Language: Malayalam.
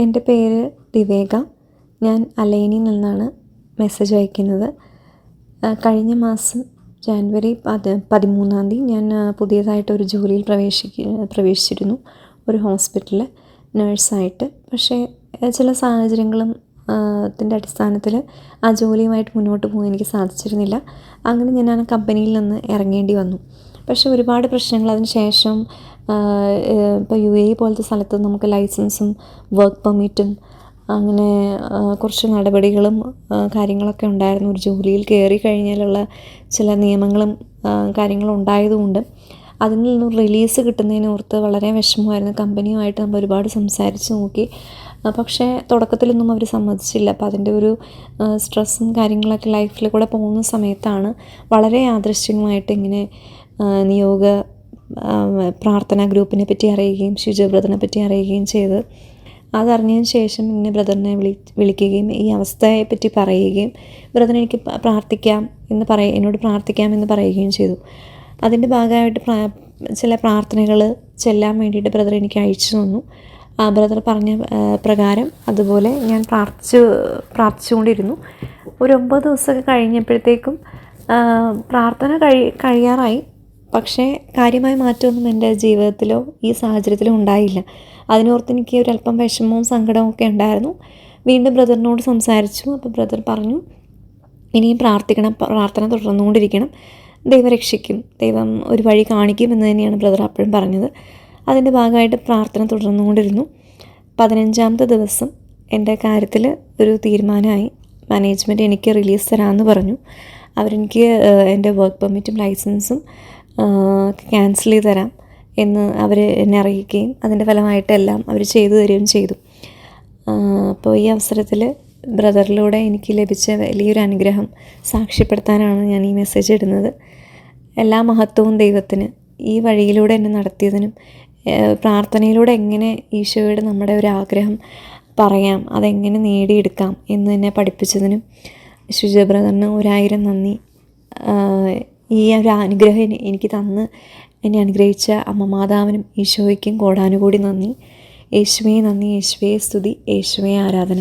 എന്റെ പേര് വിവേക. ഞാൻ അലൈനിൽ നിന്നാണ് മെസ്സേജ് അയക്കുന്നത്. കഴിഞ്ഞ മാസം ജാൻവരി പത് പതിമൂന്നാം തീയതി ഞാൻ പുതിയതായിട്ടൊരു ജോലിയിൽ പ്രവേശിക്ക പ്രവേശിച്ചിരുന്നു. ഒരു ഹോസ്പിറ്റലിൽ നേഴ്സായിട്ട് പക്ഷേ ചില സാഹചര്യങ്ങളും ത്തിന്റെ അടിസ്ഥാനത്തിൽ ആ ജോലിയുമായിട്ട് മുന്നോട്ട് പോകാൻ എനിക്ക് സാധിച്ചിരുന്നില്ല. അങ്ങനെ ഞാൻ ആ കമ്പനിയിൽ നിന്ന് ഇറങ്ങേണ്ടി വന്നു. പക്ഷേ ഒരുപാട് പ്രശ്നങ്ങൾ. അതിന് ശേഷം ഇപ്പോൾ യു എ പോലത്തെ സ്ഥലത്ത് നമുക്ക് ലൈസൻസും വർക്ക് പെർമിറ്റും അങ്ങനെ കുറച്ച് നടപടികളും കാര്യങ്ങളൊക്കെ ഉണ്ടായിരുന്നു. ഒരു ജോലിയിൽ കയറി കഴിഞ്ഞാലുള്ള ചില നിയമങ്ങളും കാര്യങ്ങളും ഉണ്ടായതുകൊണ്ട് അതിൽ നിന്നും റിലീസ് കിട്ടുന്നതിനോർത്ത് വളരെ വിഷമമായിരുന്നു. കമ്പനിയുമായിട്ട് നമ്മൾ ഒരുപാട് സംസാരിച്ച് നോക്കി. പക്ഷേ തുടക്കത്തിലൊന്നും അവർ സമ്മതിച്ചില്ല. അപ്പോൾ അതിന്റെ ഒരു സ്ട്രെസ്സും കാര്യങ്ങളൊക്കെ ലൈഫിൽ കൂടെ പോകുന്ന സമയത്താണ് വളരെ യാദൃശ്ചികമായിട്ട് ഇങ്ങനെ നിയോഗ പ്രാർത്ഥനാ ഗ്രൂപ്പിനെ പറ്റി അറിയുകയും ഷിജു ബ്രദറിനെ പറ്റി അറിയുകയും ചെയ്ത് അതറിഞ്ഞതിന് ശേഷം ഇങ്ങനെ ബ്രദറിനെ വിളി വിളിക്കുകയും ഈ അവസ്ഥയെ പറ്റി പറയുകയും ബ്രദർ എനിക്ക് പ്രാർത്ഥിക്കാം എന്ന് പറയ എന്നോട് പ്രാർത്ഥിക്കാം എന്ന് പറയുകയും ചെയ്തു. അതിന്റെ ഭാഗമായിട്ട് ചില പ്രാർത്ഥനകൾ ചെല്ലാൻ വേണ്ടിയിട്ട് ബ്രദർ എനിക്ക് അയച്ചു തന്നു. ആ ബ്രദർ പറഞ്ഞ പ്രകാരം അതുപോലെ ഞാൻ പ്രാർത്ഥിച്ചു പ്രാർത്ഥിച്ചുകൊണ്ടിരുന്നു. ഒരു ഒമ്പത് ദിവസമൊക്കെ കഴിഞ്ഞപ്പോഴത്തേക്കും പ്രാർത്ഥന കഴി കഴിയാറായി. പക്ഷേ കാര്യമായ മാറ്റമൊന്നും എന്റെ ജീവിതത്തിലോ ഈ സാഹചര്യത്തിലോ ഉണ്ടായില്ല. അതിനോർത്ത് എനിക്ക് ഒരല്പം വിഷമവും സങ്കടവും ഒക്കെ ഉണ്ടായിരുന്നു. വീണ്ടും ബ്രദറിനോട് സംസാരിച്ചു. അപ്പോൾ ബ്രദർ പറഞ്ഞു ഇനിയും പ്രാർത്ഥിക്കണം പ്രാർത്ഥന തുടർന്നുകൊണ്ടിരിക്കണം. ദൈവം രക്ഷിക്കും. ദൈവം ഒരു വഴി കാണിക്കും എന്ന് തന്നെയാണ് ബ്രദർ അപ്പോഴും പറഞ്ഞത്. അതിന്റെ ഭാഗമായിട്ട് പ്രാർത്ഥന തുടർന്നുകൊണ്ടിരുന്നു. പതിനഞ്ചാമത്തെ ദിവസം എന്റെ കാര്യത്തിൽ ഒരു തീരുമാനമായി. മാനേജ്മെന്റ് എനിക്ക് റിലീസ് തരാമെന്ന് പറഞ്ഞു. അവരെനിക്ക് എന്റെ വർക്ക് പെർമിറ്റും ലൈസൻസും ക്യാൻസൽ ചെയ്ത് തരാം എന്ന് അവർ എന്നെ അറിയിക്കുകയും അതിന്റെ ഫലമായിട്ടെല്ലാം അവർ ചെയ്തു തരികയും ചെയ്തു. അപ്പോൾ ഈ അവസരത്തിൽ ബ്രദറിലൂടെ എനിക്ക് ലഭിച്ച വലിയൊരു അനുഗ്രഹം സാക്ഷ്യപ്പെടുത്താനാണ് ഞാൻ ഈ മെസ്സേജ് ഇടുന്നത്. എല്ലാ മഹത്വവും ദൈവത്തിന്. ഈ വഴിയിലൂടെ എന്നെ നടത്തിയതിനും പ്രാർത്ഥനയിലൂടെ എങ്ങനെ ഈശോയുടെ നമ്മുടെ ഒരു ആഗ്രഹം പറയാം അതെങ്ങനെ നേടിയെടുക്കാം എന്ന് എന്നെ പഠിപ്പിച്ചതിനും ശുചബ്രദറിന് ഒരായിരം നന്ദി. ഈ ഒരു അനുഗ്രഹം എനിക്ക് തന്ന് എന്നെ അനുഗ്രഹിച്ച അമ്മ മാതാവിനും ഈശോയ്ക്കും കോടാനുകൂടി നന്ദി. യേശുവേ നന്ദി യേശുവേ സ്തുതി യേശുവേ ആരാധന.